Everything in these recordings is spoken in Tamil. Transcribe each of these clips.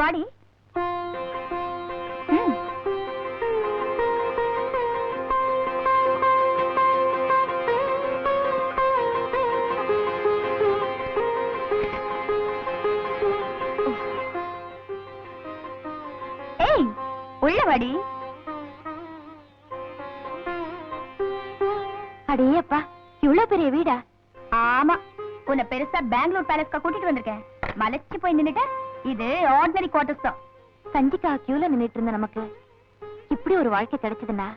வாடி. ஏய் உள்ள வாடி. அடேயப்பா இவ்வளவு பெரிய வீடா? ஆமா உன்னை பெருசா பெங்களூர் பேலஸ்க்கு கூட்டிட்டு வந்திருக்கேன். மலைச்சு போய் நின்னுட்ட இது ஆர்டினரி குவார்டர்ஸ் தான். சஞ்சிகா கியூல நின்னுட்டு இருந்த நமக்கு இப்படி ஒரு வாழ்க்கை கிடைச்சதுன்னா?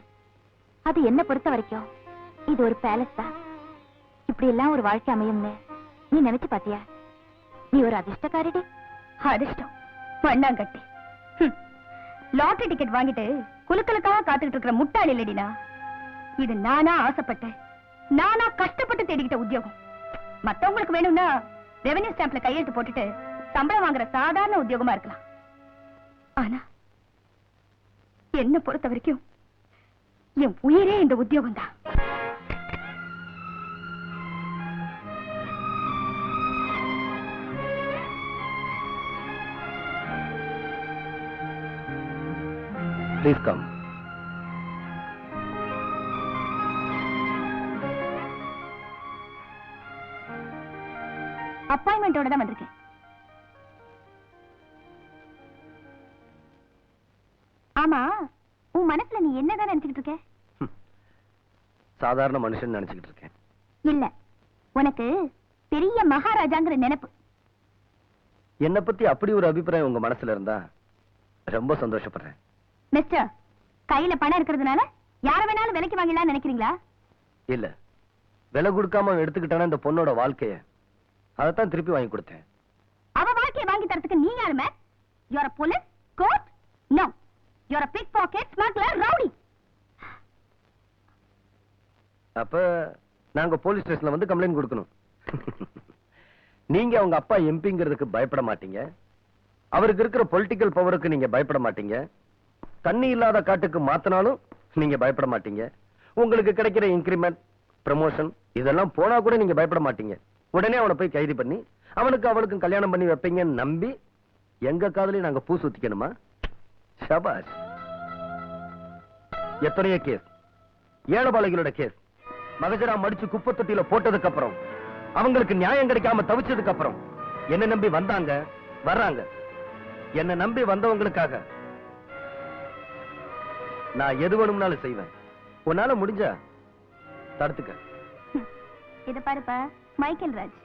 அது என்ன பொறுத்த வரைக்கும் இது ஒரு பேலஸ் தான். இப்படி எல்லாம் ஒரு வாழ்க்கை அமையும்னு நீ நினைச்சு பாத்தியா நீ ஒரு அதிர்ஷ்டக்காரடி? அதிர்ஷ்டம். மண்ணாங்கட்டி. லாட்டரி டிக்கெட் வாங்கிட்டு குலுக்கலுக்காக காத்துக்கிட்டு இருக்கிற முட்டாள் இல்லடினா இது நானா ஆசைப்பட்டேன் நானா கஷ்டப்பட்டு தேடிக்கிட்ட உத்தியோகம். மத்தவங்களுக்கு வேணும்னா ரெவன்யூ ஸ்டாம்ப்ல கையெழுத்து போட்டுட்டு சம்பளம் வாங்குற சாதாரண உத்தியோகமா இருக்கலாம். ஆனா என்ன பொறுத்த வரைக்கும் என் உயிரே இந்த உத்தியோகம் தான் அப்பாயின்மெண்டோட தான் வந்திருக்கேன். ஆமா உன் மனசுல நீ என்னதான் நினைச்சுக்கிட்டு இருக்க? சாதாரண மனுஷன் நினைச்சுக்கிட்டு இருக்கேன். இல்ல உனக்கு பெரிய மகாராஜாங்கிற நினைப்பு. என்னை பத்தி அப்படி ஒரு அபிப்பிராயம் உங்க மனசுல இருந்தா ரொம்ப சந்தோஷப்படுறேன். மிஸ்டர் கையில பணம் இருக்கிறதுனால யார வேணாலும் விலைக்கு வாங்கிடலாம்னு நினைக்கிறீங்களா? இல்ல விலை கொடுக்காம எடுத்துக்கிட்டானா இந்த பொண்ணோட வாழ்க்கைய? அதைத்தான் திருப்பி வாங்கி கொடுத்தேன். அவ வாழ்க்கையை வாங்கி தரத்துக்கு நீ யாருமே you are police court you are pick pocket smuggler rowdy அப்ப நாங்க போலீஸ் ஸ்டேஷன்ல வந்து கம்ப்ளைண்ட் கொடுக்கணும். நீங்க அவங்க அப்பா எம்பிங்கிறதுக்கு பயப்பட மாட்டீங்க. அவருக்கு இருக்கிற பொலிட்டிக்கல் பவருக்கு நீங்க பயப்பட மாட்டீங்க. தண்ணி இல்லாத காட்டுக்கு மாத்தினாலும் நீங்க பயப்பட மாட்டீங்க. உங்களுக்கு கிடைக்கிற இன்கிரிமெண்ட் ப்ரமோஷன் இதெல்லாம் போனா கூட நீங்க பயப்பட மாட்டீங்க. உடனே அவனை போய் கைது பண்ணி அவனுக்கு அவளுக்கும் கல்யாணம் பண்ணி வைப்பீங்கன்னு நம்பி எங்க காதலையும் நாங்க பூ சுத்திக்கணுமா? சபாஷ். எத்தனையோ கேஸ் ஏழபாளைகளோட கேஸ் மகஜரா மடிச்சு குப்பை தொட்டியில போட்டதுக்கு அப்புறம் அவங்களுக்கு நியாயம் கிடைக்காம தவிச்சதுக்கு அப்புறம் என்ன நம்பி வந்தாங்க வர்றாங்க. என்ன நம்பி வந்தவங்களுக்காக நான் எது வேணும்னாலும் செய்வேன். உன்னால முடிஞ்சா தடுத்துக்க. இத பாருப்பா மைக்கேல் ராஜ்.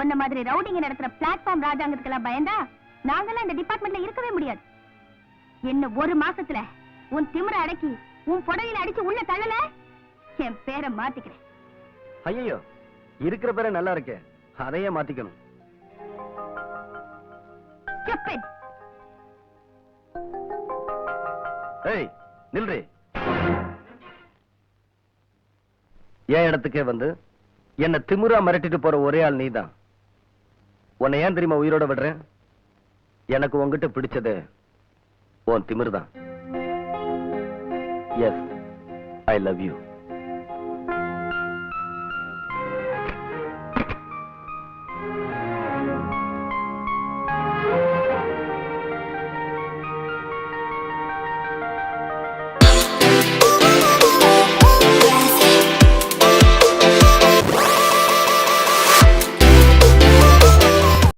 உன்ன மாதிரி ரவுடிங்க நடத்துற பிளாட்ஃபார்ம் ராஜாங்கிறதுக்கெல்லாம் பயந்தா நாங்கெல்லாம் இந்த டிபார்ட்மெண்ட்ல இருக்கவே முடியாது. என்ன ஒரு மாசத்துல உன் திமிர அடக்கி உன் புடவையில அடிச்சு உள்ள தள்ளல? என் பேரை மாத்திக்கிறேன். ஐயோ இருக்கிற பேரை நல்லா இருக்கே. அதையே மாத்திக்கணும். ஏய் நில்றி. என் இடத்துக்கே வந்து? என்ன திமிரா மிரட்டிட்டு போற ஒரே ஆள் நீதான். உன்னை ஏன் தெரியுமா உயிரோட விடுறேன்? எனக்கு உன்கிட்ட பிடிச்சது உன் திமிரு தான் Yes, I love you.